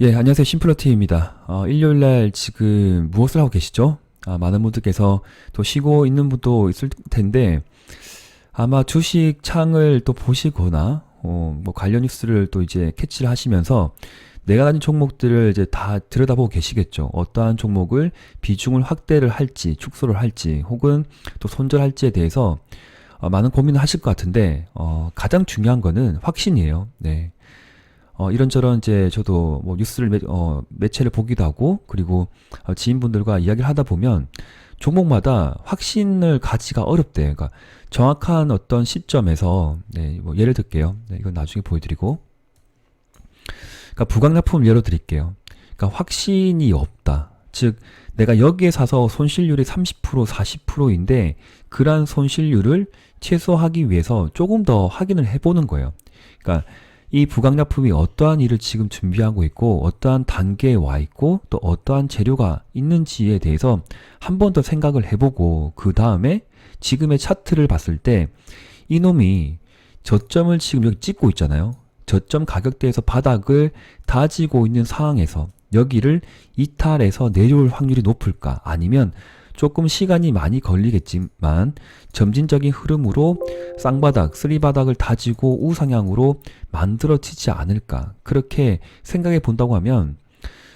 예, 안녕하세요. 심플러티입니다. 어, 일요일 날 지금 무엇을 하고 계시죠? 아, 많은 분들께서 또 쉬고 있는 분도 있을 텐데, 아마 주식 창을 또 보시거나, 어, 뭐 관련 뉴스를 또 이제 캐치를 하시면서, 내가 가진 종목들을 이제 다 들여다보고 계시겠죠. 어떠한 종목을 비중을 확대를 할지, 축소를 할지, 혹은 또 손절할지에 대해서 어, 많은 고민을 하실 것 같은데, 어, 가장 중요한 거는 확신이에요. 네. 어, 이런저런 이제 저도 뭐 뉴스를 매, 어, 매체를 보기도 하고 그리고 어, 지인분들과 이야기를 하다 보면 종목마다 확신을 가지가 어렵대요. 그러니까 정확한 어떤 시점에서 네, 뭐 예를 들게요. 네, 이건 나중에 보여드리고 그러니까 부강약품을 예로 드릴게요. 그러니까 확신이 없다. 즉 내가 여기에 사서 손실률이 30% 40%인데 그러한 손실률을 최소화하기 위해서 조금 더 확인을 해보는 거예요. 그러니까 이 부강약품이 어떠한 일을 지금 준비하고 있고 어떠한 단계에 와 있고 또 어떠한 재료가 있는지에 대해서 한 번 더 생각을 해보고 그 다음에 지금의 차트를 봤을 때 이놈이 저점을 지금 여기 찍고 있잖아요. 저점 가격대에서 바닥을 다지고 있는 상황에서 여기를 이탈해서 내려올 확률이 높을까? 아니면 조금 시간이 많이 걸리겠지만 점진적인 흐름으로 쌍바닥, 쓰리바닥을 다지고 우상향으로 만들어지지 않을까 그렇게 생각해 본다고 하면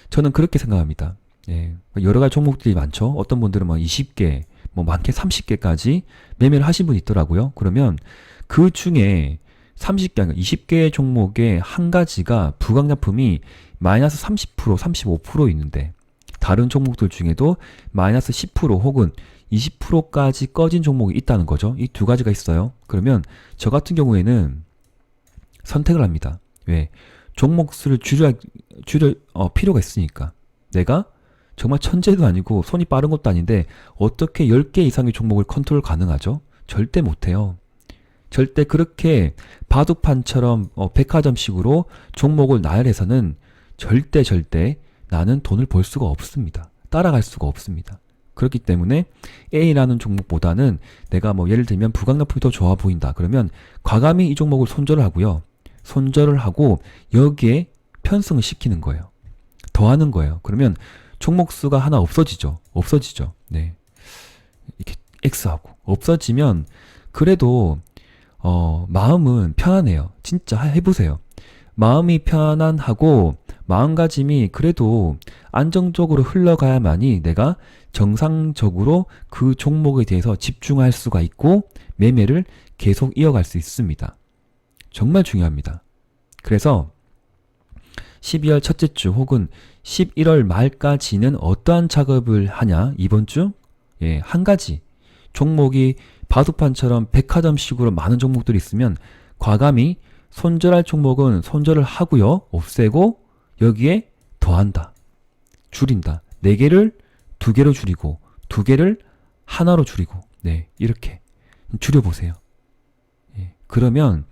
저는 그렇게 생각합니다. 예, 여러 가지 종목들이 많죠. 어떤 분들은 뭐 20개, 뭐 많게 30개까지 매매를 하신 분이 있더라고요. 그러면 그 중에 30개, 아니라 20개의 종목의 한 가지가 부강약품이 마이너스 30%, 35% 있는데 다른 종목들 중에도 마이너스 10% 혹은 20%까지 꺼진 종목이 있다는 거죠. 이 두 가지가 있어요. 그러면 저 같은 경우에는 선택을 합니다. 왜? 종목 수를 줄여, 줄여, 어, 필요가 있으니까. 내가 정말 천재도 아니고 손이 빠른 것도 아닌데 어떻게 10개 이상의 종목을 컨트롤 가능하죠? 절대 못해요. 절대 그렇게 바둑판처럼 어, 백화점식으로 종목을 나열해서는 절대 절대 나는 돈을 벌 수가 없습니다. 따라갈 수가 없습니다. 그렇기 때문에 A라는 종목보다는 내가 뭐 예를 들면 부강납품이 더 좋아 보인다. 그러면 과감히 이 종목을 손절을 하고요. 손절을 하고 여기에 편승을 시키는 거예요. 더하는 거예요. 그러면 종목 수가 하나 없어지죠. 없어지죠. 네. 이렇게 X하고 없어지면 그래도 어 마음은 편안해요. 진짜 해보세요. 마음이 편안하고 마음가짐이 그래도 안정적으로 흘러가야만이 내가 정상적으로 그 종목에 대해서 집중할 수가 있고 매매를 계속 이어갈 수 있습니다. 정말 중요합니다. 그래서 12월 첫째 주 혹은 11월 말까지는 어떠한 작업을 하냐? 이번 주? 예, 한 가지. 종목이 바둑판처럼 백화점식으로 많은 종목들이 있으면 과감히 손절할 종목은 손절을 하고요. 없애고 여기에 더한다. 줄인다. 네 개를 두 개로 줄이고 두 개를 하나로 줄이고 네 이렇게 줄여보세요. 예, 그러면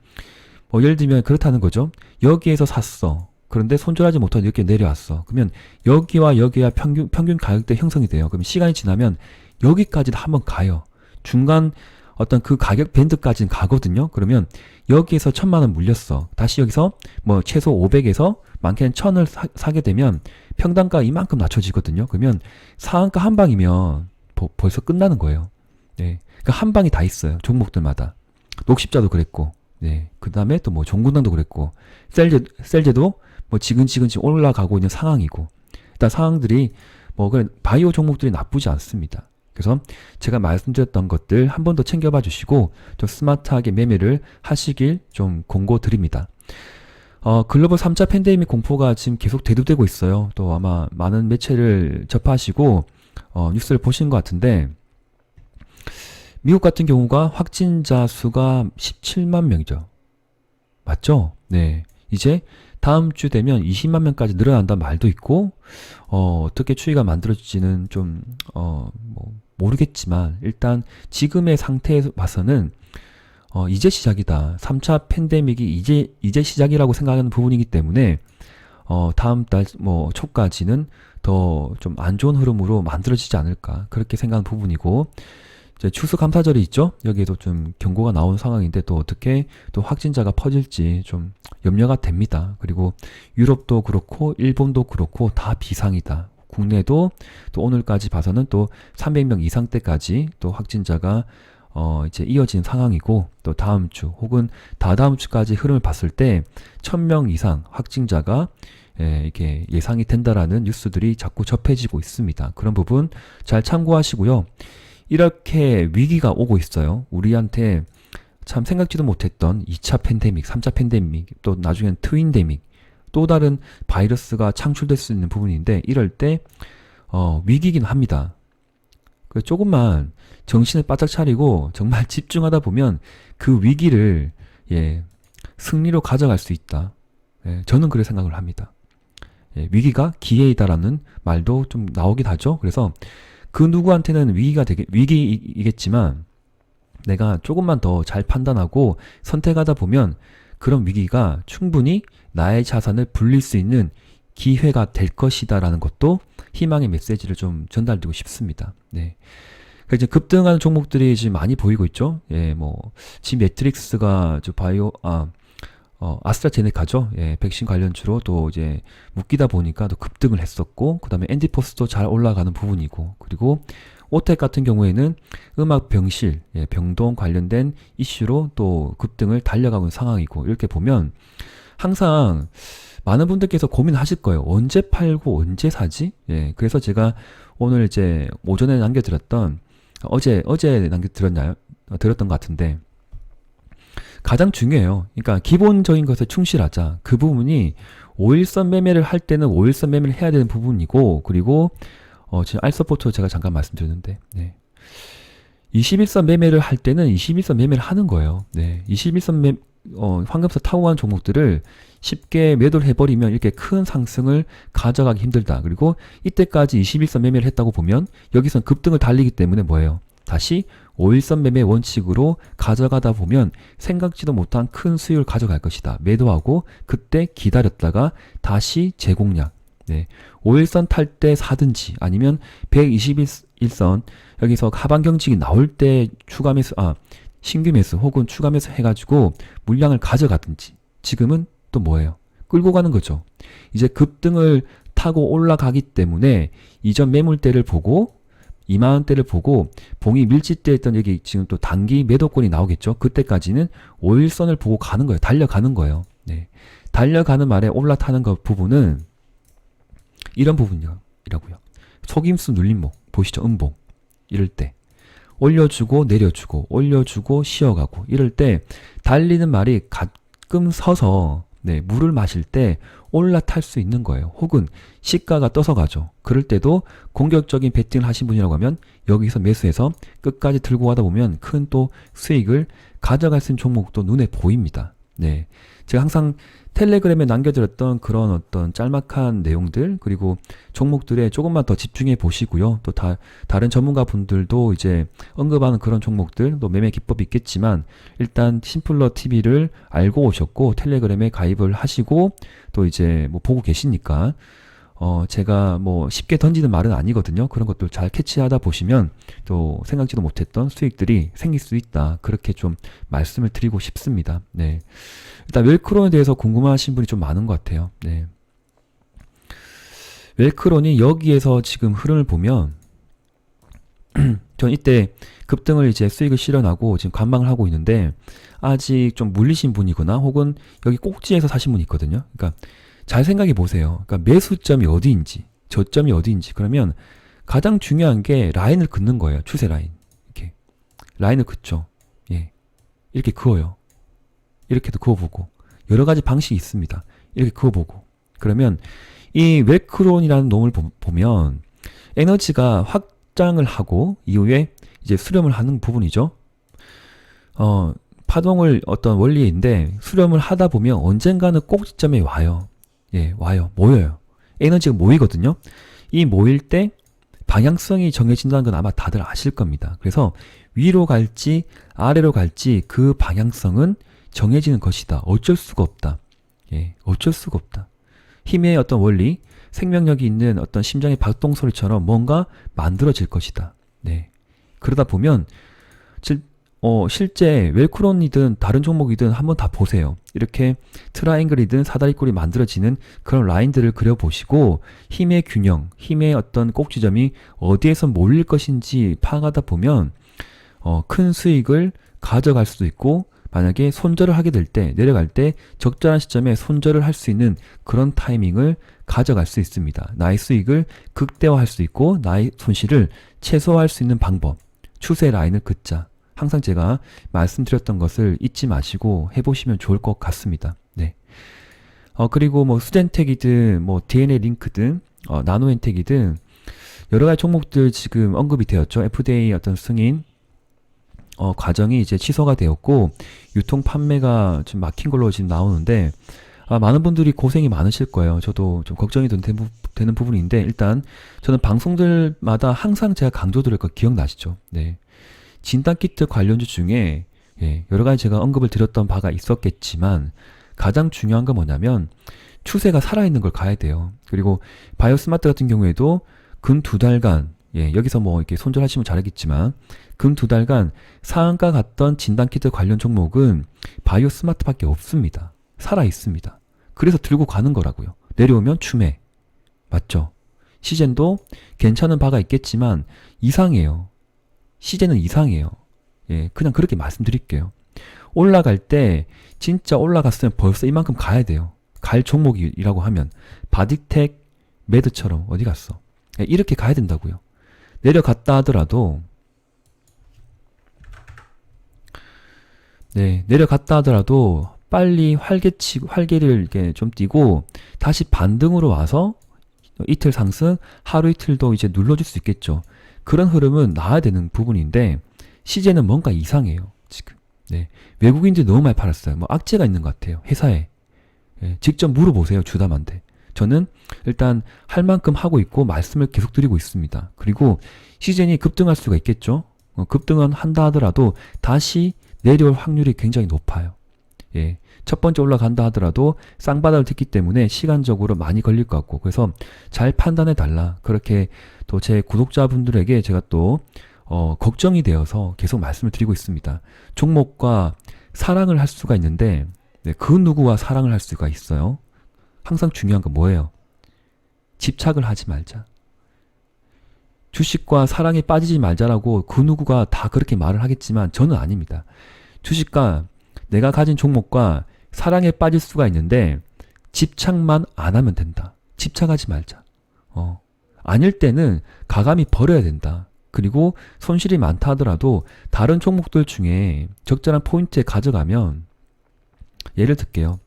뭐 예를 들면 그렇다는 거죠. 여기에서 샀어. 그런데 손절하지 못하고 이렇게 내려왔어. 그러면 여기와 여기와 평균 평균 가격대 형성이 돼요. 그럼 시간이 지나면 여기까지도 한번 가요. 중간 어떤 그 가격 밴드까지는 가거든요. 그러면 여기에서 천만 원 물렸어. 다시 여기서 뭐 최소 500에서 많게는 1000을 사, 게 되면 평단가 이만큼 낮춰지거든요. 그러면 상한가 한 방이면 보, 벌써 끝나는 거예요. 네. 그러니까 한 방이 다 있어요. 종목들마다. 녹십자도 그랬고, 네. 그 다음에 또 뭐 종군당도 그랬고, 셀제, 셀제도 뭐 지근지근 지금 올라가고 있는 상황이고, 일단 상황들이 뭐, 그런 바이오 종목들이 나쁘지 않습니다. 그래서 제가 말씀드렸던 것들 한 번 더 챙겨봐 주시고 좀 스마트하게 매매를 하시길 좀 공고드립니다. 어, 글로벌 3차 팬데믹 공포가 지금 계속 대두되고 있어요. 또 아마 많은 매체를 접하시고 어, 뉴스를 보신 것 같은데 미국 같은 경우가 확진자 수가 17만 명이죠. 맞죠? 네. 이제 다음 주 되면 20만 명까지 늘어난다는 말도 있고 어, 어떻게 추이가 만들어질지는 좀 어, 뭐 모르겠지만 일단 지금의 상태에 봐서는 어, 이제 시작이다. 3차 팬데믹이 이제 이제 시작이라고 생각하는 부분이기 때문에 어, 다음 달 뭐 초까지는 더 좀 안 좋은 흐름으로 만들어지지 않을까 그렇게 생각하는 부분이고 추수감사절이 있죠. 여기에도 좀 경고가 나온 상황인데 또 어떻게 또 확진자가 퍼질지 좀 염려가 됩니다. 그리고 유럽도 그렇고 일본도 그렇고 다 비상이다. 국내도 또 오늘까지 봐서는 또 300명 이상대까지 또 확진자가 어 이제 이어진 상황이고 또 다음 주 혹은 다다음 주까지 흐름을 봤을 때 1000명 이상 확진자가 예, 이렇게 예상이 된다라는 뉴스들이 자꾸 접해지고 있습니다. 그런 부분 잘 참고하시고요. 이렇게 위기가 오고 있어요. 우리한테 참 생각지도 못했던 2차 팬데믹, 3차 팬데믹, 또 나중엔 트윈데믹, 또 다른 바이러스가 창출될 수 있는 부분인데 이럴 때 어, 위기긴 합니다. 그 조금만 정신을 바짝 차리고 정말 집중하다 보면 그 위기를 예, 승리로 가져갈 수 있다. 예, 저는 그렇게 생각을 합니다. 예, 위기가 기회이다라는 말도 좀 나오긴 하죠. 그래서 그 누구한테는 위기가 되게 위기이겠지만 내가 조금만 더 잘 판단하고 선택하다 보면 그런 위기가 충분히 나의 자산을 불릴 수 있는 기회가 될 것이다라는 것도 희망의 메시지를 좀 전달드리고 싶습니다. 네. 그러니까 이제 급등하는 종목들이 지금 많이 보이고 있죠. 예, 뭐, 지 매트릭스가 저 바이오, 아, 어, 아스트라제네카죠. 예, 백신 관련주로 또 이제 묶이다 보니까 또 급등을 했었고, 그 다음에 엔디포스도 잘 올라가는 부분이고, 그리고 오텍 같은 경우에는 음악 병실, 예, 병동 관련된 이슈로 또 급등을 달려가고 있는 상황이고, 이렇게 보면 항상 많은 분들께서 고민하실 거예요. 언제 팔고 언제 사지? 예, 그래서 제가 오늘 이제 오전에 남겨드렸던, 어제, 어제 남겨드렸나요? 어, 들었던 것 같은데, 가장 중요해요. 그러니까 기본적인 것에 충실하자. 그 부분이 5일선 매매를 할 때는 5일선 매매를 해야 되는 부분이고, 그리고 어, 지금 알서포트 제가 잠깐 말씀드렸는데, 네. 21선 매매를 할 때는 21선 매매를 하는 거예요. 네. 21선 매, 어, 황금서 타고 간 종목들을 쉽게 매도를 해버리면 이렇게 큰 상승을 가져가기 힘들다. 그리고 이때까지 21선 매매를 했다고 보면 여기선 급등을 달리기 때문에 뭐예요? 다시 5일선 매매 원칙으로 가져가다 보면 생각지도 못한 큰 수익을 가져갈 것이다. 매도하고 그때 기다렸다가 다시 재공략. 네. 5일선 탈 때 사든지 아니면 121선 여기서 하반 경직이 나올 때 추가 매수 아 신규 매수 혹은 추가 매수 해 가지고 물량을 가져가든지 지금은 또 뭐예요? 끌고 가는 거죠. 이제 급등을 타고 올라가기 때문에 이전 매물대를 보고 2만원대를 보고 봉이 밀집되어 있던 여기 지금 또 단기 매도권이 나오겠죠. 그때까지는 5일선을 보고 가는 거예요. 달려가는 거예요. 네. 달려가는 말에 올라타는 것 부분은 이런 부분이라고요. 속임수 눌림목 보시죠. 음봉 이럴 때 올려주고 내려주고 올려주고 쉬어가고 이럴 때 달리는 말이 가끔 서서 네, 물을 마실 때 올라탈 수 있는 거예요. 혹은 시가가 떠서 가죠. 그럴 때도 공격적인 베팅을 하신 분이라고 하면 여기서 매수해서 끝까지 들고 가다 보면 큰 또 수익을 가져갈 수 있는 종목도 눈에 보입니다. 네. 제가 항상 텔레그램에 남겨드렸던 그런 어떤 짤막한 내용들 그리고 종목들에 조금만 더 집중해 보시고요. 또 다, 다른 전문가 분들도 이제 언급하는 그런 종목들 또 매매 기법이 있겠지만 일단 심플러 TV를 알고 오셨고 텔레그램에 가입을 하시고 또 이제 뭐 보고 계시니까 어 제가 뭐 쉽게 던지는 말은 아니거든요. 그런 것들 잘 캐치하다 보시면 또 생각지도 못했던 수익들이 생길 수 있다. 그렇게 좀 말씀을 드리고 싶습니다. 네. 일단 웰크론에 대해서 궁금하신 분이 좀 많은 것 같아요. 네. 웰크론이 여기에서 지금 흐름을 보면 전 이때 급등을 이제 수익을 실현하고 지금 관망을 하고 있는데 아직 좀 물리신 분이거나 혹은 여기 꼭지에서 사신 분이 있거든요. 그러니까 잘 생각해 보세요. 그러니까 매수점이 어디인지, 저점이 어디인지. 그러면 가장 중요한 게 라인을 긋는 거예요. 추세 라인. 이렇게. 라인을 긋죠. 예. 이렇게 그어요. 이렇게도 그어보고. 여러 가지 방식이 있습니다. 이렇게 그어보고. 그러면 이 웨크론이라는 놈을 보- 보면 에너지가 확장을 하고 이후에 이제 수렴을 하는 부분이죠. 어, 파동을 어떤 원리인데 수렴을 하다 보면 언젠가는 꼭지점에 와요. 예, 와요. 모여요. 에너지가 모이거든요. 이 모일 때 방향성이 정해진다는 건 아마 다들 아실 겁니다. 그래서 위로 갈지 아래로 갈지 그 방향성은 정해지는 것이다. 어쩔 수가 없다. 예, 어쩔 수가 없다. 힘의 어떤 원리, 생명력이 있는 어떤 심장의 박동 소리처럼 뭔가 만들어질 것이다. 네. 그러다 보면 실, 어, 실제 웰크론이든 다른 종목이든 한번 다 보세요. 이렇게 트라이앵글이든 사다리꼴이 만들어지는 그런 라인들을 그려보시고 힘의 균형, 힘의 어떤 꼭지점이 어디에서 몰릴 것인지 파악하다 보면 어, 큰 수익을 가져갈 수도 있고 만약에 손절을 하게 될 때 내려갈 때 적절한 시점에 손절을 할 수 있는 그런 타이밍을 가져갈 수 있습니다. 나의 수익을 극대화할 수 있고 나의 손실을 최소화할 수 있는 방법. 추세 라인을 긋자. 항상 제가 말씀드렸던 것을 잊지 마시고 해보시면 좋을 것 같습니다. 네. 어, 그리고 뭐 수젠텍이든 뭐 DNA 링크든 어, 나노엔텍이든 여러 가지 종목들 지금 언급이 되었죠. FDA 어떤 승인 어, 과정이 이제 취소가 되었고 유통 판매가 좀 막힌 걸로 지금 나오는데 아, 많은 분들이 고생이 많으실 거예요. 저도 좀 걱정이 되는 부분인데 일단 저는 방송들마다 항상 제가 강조드릴 거 기억나시죠? 네. 진단키트 관련주 중에 예, 여러 가지 제가 언급을 드렸던 바가 있었겠지만 가장 중요한 건 뭐냐면 추세가 살아있는 걸 가야 돼요. 그리고 바이오 스마트 같은 경우에도 근 두 달간 예, 여기서 뭐 이렇게 손절하시면 잘하겠지만 근 두 달간 상한가 갔던 진단키트 관련 종목은 바이오 스마트밖에 없습니다. 살아 있습니다. 그래서 들고 가는 거라고요. 내려오면 추매. 맞죠? 시젠도 괜찮은 바가 있겠지만 이상해요. 시제는 이상해요. 예, 그냥 그렇게 말씀드릴게요. 올라갈 때 진짜 올라갔으면 벌써 이만큼 가야 돼요. 갈 종목이라고 하면 바디텍 매드처럼 어디 갔어? 예, 이렇게 가야 된다고요. 내려갔다 하더라도 네, 내려갔다 하더라도 빨리 활개치고 활개를 이렇게 좀 띄고 다시 반등으로 와서 이틀 상승, 하루 이틀도 이제 눌러줄 수 있겠죠. 그런 흐름은 나와야 되는 부분인데 시제는 뭔가 이상해요. 지금. 네. 외국인들이 너무 많이 팔았어요. 뭐 악재가 있는 것 같아요. 회사에. 예, 직접 물어보세요. 주담한테. 저는 일단 할 만큼 하고 있고 말씀을 계속 드리고 있습니다. 그리고 시즌이 급등할 수가 있겠죠. 어, 급등은 한다 하더라도 다시 내려올 확률이 굉장히 높아요. 예. 첫 번째 올라간다 하더라도 쌍바닥을 딛기 때문에 시간적으로 많이 걸릴 것 같고 그래서 잘 판단해 달라. 그렇게 또 제 구독자분들에게 제가 또 어, 걱정이 되어서 계속 말씀을 드리고 있습니다. 종목과 사랑을 할 수가 있는데 네, 그 누구와 사랑을 할 수가 있어요. 항상 중요한 건 뭐예요? 집착을 하지 말자. 주식과 사랑에 빠지지 말자라고 그 누구가 다 그렇게 말을 하겠지만 저는 아닙니다. 주식과 내가 가진 종목과 사랑에 빠질 수가 있는데 집착만 안 하면 된다. 집착하지 말자. 어. 아닐 때는 가감히 버려야 된다. 그리고 손실이 많다 하더라도 다른 종목들 중에 적절한 포인트에 가져가면 예를 들게요.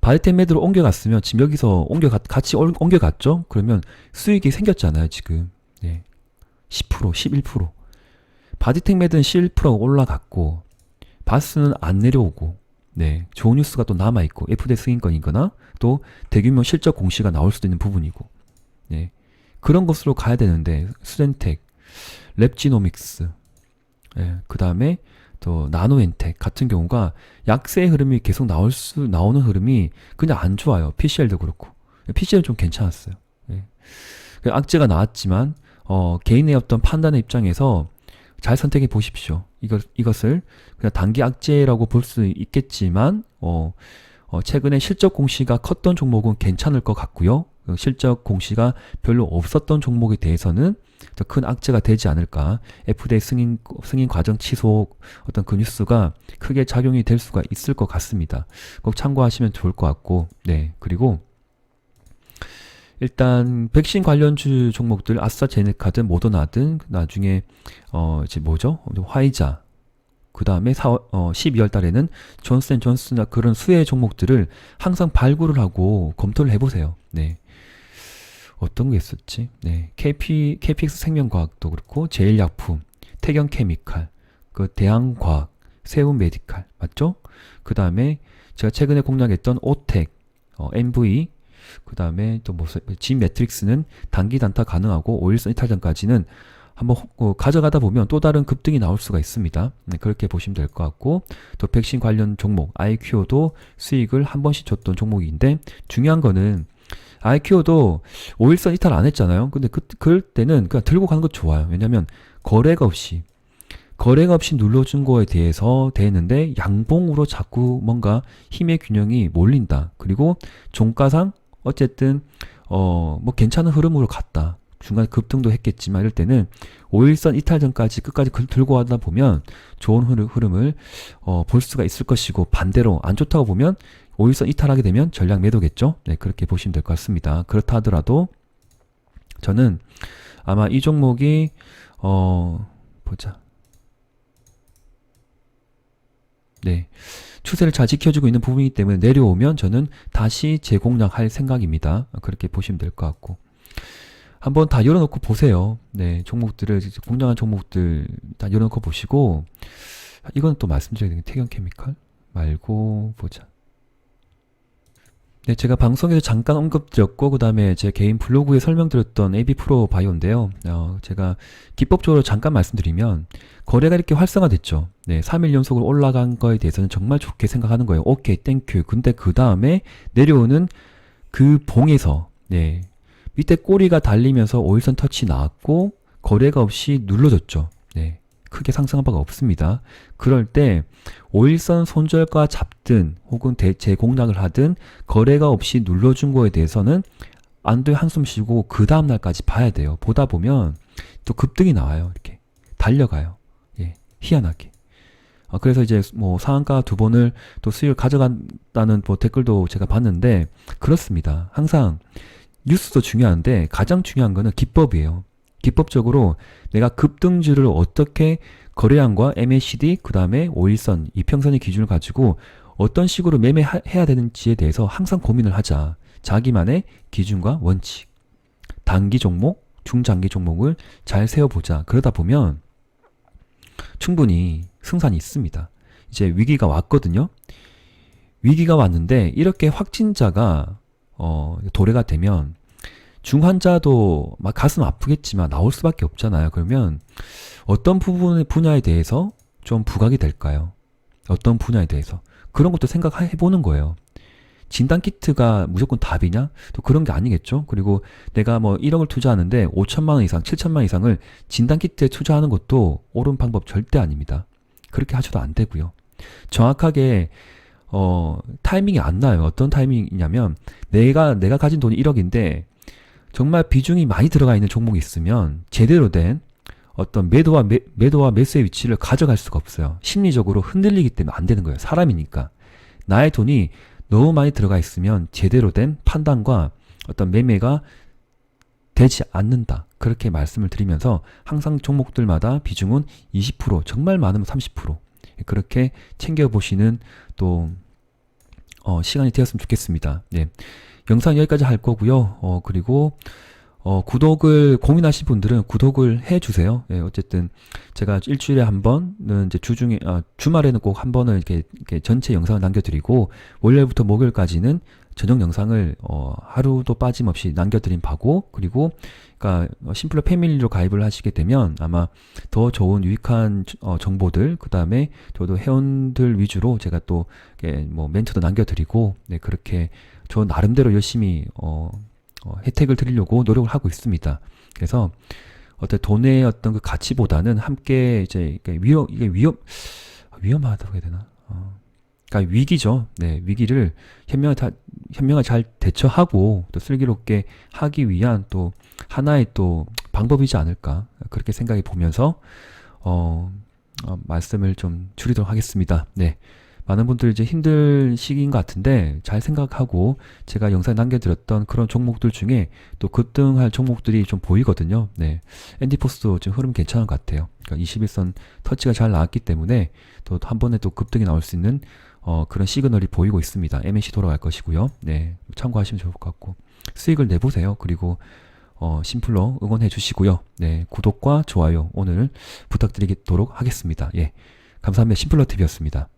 바이템 매드로 옮겨갔으면 지금 여기서 옮겨 같이 올- 옮겨갔죠? 그러면 수익이 생겼잖아요, 지금. 네. 10%, 11%. 바디텍 매드는 11%가 올라갔고 바스는 안 내려오고 네, 좋은 뉴스가 또 남아 있고, FDA 승인권이거나, 또 대규모 실적 공시가 나올 수도 있는 부분이고, 네. 그런 것으로 가야 되는데, 수젠텍, 랩지노믹스, 예, 그 다음에 또 나노엔텍 같은 경우가 약세의 흐름이 계속 나올 수, 나오는 흐름이 그냥 안 좋아요. PCL도 그렇고. PCL 좀 괜찮았어요. 예. 그 악재가 나왔지만, 어, 개인의 어떤 판단의 입장에서 잘 선택해 보십시오. 이것, 이것을 그냥 단기 악재라고 볼 수 있겠지만, 어, 어, 최근에 실적 공시가 컸던 종목은 괜찮을 것 같고요. 그 실적 공시가 별로 없었던 종목에 대해서는 더 큰 악재가 되지 않을까. FDA 승인, 승인 과정 취소 어떤 그 뉴스가 크게 작용이 될 수가 있을 것 같습니다. 꼭 참고하시면 좋을 것 같고, 네. 그리고 일단 백신 관련주 종목들 아스트라제네카든 모더나든 나중에 어 이제 뭐죠? 화이자 그 다음에 어 12월 달에는 존슨앤존슨이나 그런 수혜 종목들을 항상 발굴을 하고 검토를 해보세요. 네. 어떤 게 있었지? 네. KP, KPX 생명과학도 그렇고, 제일약품, 태경케미칼, 그 대한과학, 세운 메디칼, 맞죠? 그 다음에 제가 최근에 공략했던 오텍, 어, MV, 그 다음에 또 뭐, 진 매트릭스는 단기 단타 가능하고 5일선 이탈전까지는 한번 어, 가져가다 보면 또 다른 급등이 나올 수가 있습니다. 네, 그렇게 보시면 될 것 같고 또 백신 관련 종목 IQ도 수익을 한 번씩 줬던 종목인데 중요한 거는 IQ도 5일선 이탈 안 했잖아요. 근데 그, 그럴 때는 그냥 들고 가는 거 좋아요. 왜냐면 거래가 없이 거래가 없이 눌러준 거에 대해서 되는데 양봉으로 자꾸 뭔가 힘의 균형이 몰린다. 그리고 종가상 어쨌든 어 뭐 괜찮은 흐름으로 갔다. 중간에 급등도 했겠지만 이럴 때는 5일선 이탈 전까지 끝까지 글- 들고 가다 보면 좋은 흐름, 흐름을 어, 볼 수가 있을 것이고 반대로 안 좋다고 보면 5일선 이탈하게 되면 전략 매도겠죠. 네, 그렇게 보시면 될 것 같습니다. 그렇다 하더라도 저는 아마 이 종목이 어 보자. 네. 추세를 잘 지켜주고 있는 부분이기 때문에 내려오면 저는 다시 재공략할 생각입니다. 그렇게 보시면 될 것 같고. 한번 다 열어놓고 보세요. 네, 종목들을, 공략한 종목들 다 열어놓고 보시고, 이건 또 말씀드려야 되는 게 태경 케미칼 말고, 보자. 네, 제가 방송에서 잠깐 언급드렸고, 그 다음에 제 개인 블로그에 설명드렸던 AB 프로 바이오인데요. 어, 제가 기법적으로 잠깐 말씀드리면, 거래가 이렇게 활성화됐죠. 네, 3일 연속으로 올라간 거에 대해서는 정말 좋게 생각하는 거예요. 오케이, 땡큐. 근데 그 다음에 내려오는 그 봉에서, 네, 밑에 꼬리가 달리면서 5일선 터치 나왔고, 거래가 없이 눌러졌죠. 네, 크게 상승한 바가 없습니다. 그럴 때, 5일선 손절가 잡든, 혹은 대체 공략을 하든, 거래가 없이 눌러준 거에 대해서는 안돼 한숨 쉬고 그 다음 날까지 봐야 돼요. 보다 보면 또 급등이 나와요. 이렇게. 달려가요. 예, 희한하게. 아, 그래서 이제 뭐 상한가 두 번을 또 수익을 가져간다는 뭐 댓글도 제가 봤는데 그렇습니다. 항상 뉴스도 중요한데 가장 중요한 거는 기법이에요. 기법적으로 내가 급등주를 어떻게 거래량과 MACD 그 다음에 5일선 이평선의 기준을 가지고 어떤 식으로 매매해야 되는지에 대해서 항상 고민을 하자. 자기만의 기준과 원칙. 단기 종목, 중장기 종목을 잘 세워보자. 그러다 보면 충분히 승산이 있습니다. 이제 위기가 왔거든요. 위기가 왔는데 이렇게 확진자가 어, 도래가 되면 중환자도 막 가슴 아프겠지만 나올 수밖에 없잖아요. 그러면 어떤 부분 분야에 대해서 좀 부각이 될까요? 어떤 분야에 대해서 그런 것도 생각해 보는 거예요. 진단 키트가 무조건 답이냐? 또 그런 게 아니겠죠. 그리고 내가 뭐 1억을 투자하는데 5천만 원 이상, 7천만 원 이상을 진단 키트에 투자하는 것도 옳은 방법 절대 아닙니다. 그렇게 하셔도 안 되고요. 정확하게 어 타이밍이 안 나요. 어떤 타이밍이냐면 내가 내가 가진 돈이 1억인데 정말 비중이 많이 들어가 있는 종목이 있으면 제대로 된 어떤 매도와 매, 매도와 매수의 위치를 가져갈 수가 없어요. 심리적으로 흔들리기 때문에 안 되는 거예요. 사람이니까. 나의 돈이 너무 많이 들어가 있으면 제대로 된 판단과 어떤 매매가 되지 않는다. 그렇게 말씀을 드리면서 항상 종목들마다 비중은 20% 정말 많으면 30% 그렇게 챙겨보시는 또 어, 시간이 되었으면 좋겠습니다. 네. 영상 여기까지 할 거고요. 어, 그리고 어, 구독을 고민하신 분들은 구독을 해 주세요. 예, 어쨌든 제가 일주일에 한 번은 이제 주중에 아, 주말에는 꼭 한 번을 이렇게, 이렇게 전체 영상을 남겨드리고 월요일부터 목요일까지는 저녁 영상을 어, 하루도 빠짐없이 남겨드린 바고 그리고 그러니까 심플러 패밀리로 가입을 하시게 되면 아마 더 좋은 유익한 어, 정보들 그 다음에 저도 회원들 위주로 제가 또 뭐 멘트도 남겨드리고 네, 그렇게 저 나름대로 열심히 어, 어, 혜택을 드리려고 노력을 하고 있습니다. 그래서 어떤 돈의 어떤 그 가치보다는 함께 이제 이게 위험 이게 위험 위험하다고 해야 되나? 어, 그러니까 위기죠. 네, 위기를 현명하 현명하게 잘 대처하고 또 슬기롭게 하기 위한 또 하나의 또 방법이지 않을까 그렇게 생각이 보면서 어, 어 말씀을 좀 줄이도록 하겠습니다. 네. 많은 분들이 이제 힘들 시기인 것 같은데 잘 생각하고 제가 영상에 남겨드렸던 그런 종목들 중에 또 급등할 종목들이 좀 보이거든요. 네. 앤디포스도 지금 흐름 괜찮은 것 같아요. 그러니까 21선 터치가 잘 나왔기 때문에 또 한 번에 또 급등이 나올 수 있는 어, 그런 시그널이 보이고 있습니다. MAC 돌아갈 것이고요. 네. 참고하시면 좋을 것 같고. 수익을 내보세요. 그리고 어, 심플로 응원해 주시고요. 네. 구독과 좋아요 오늘 부탁드리도록 하겠습니다. 예. 감사합니다. 심플러 TV였습니다.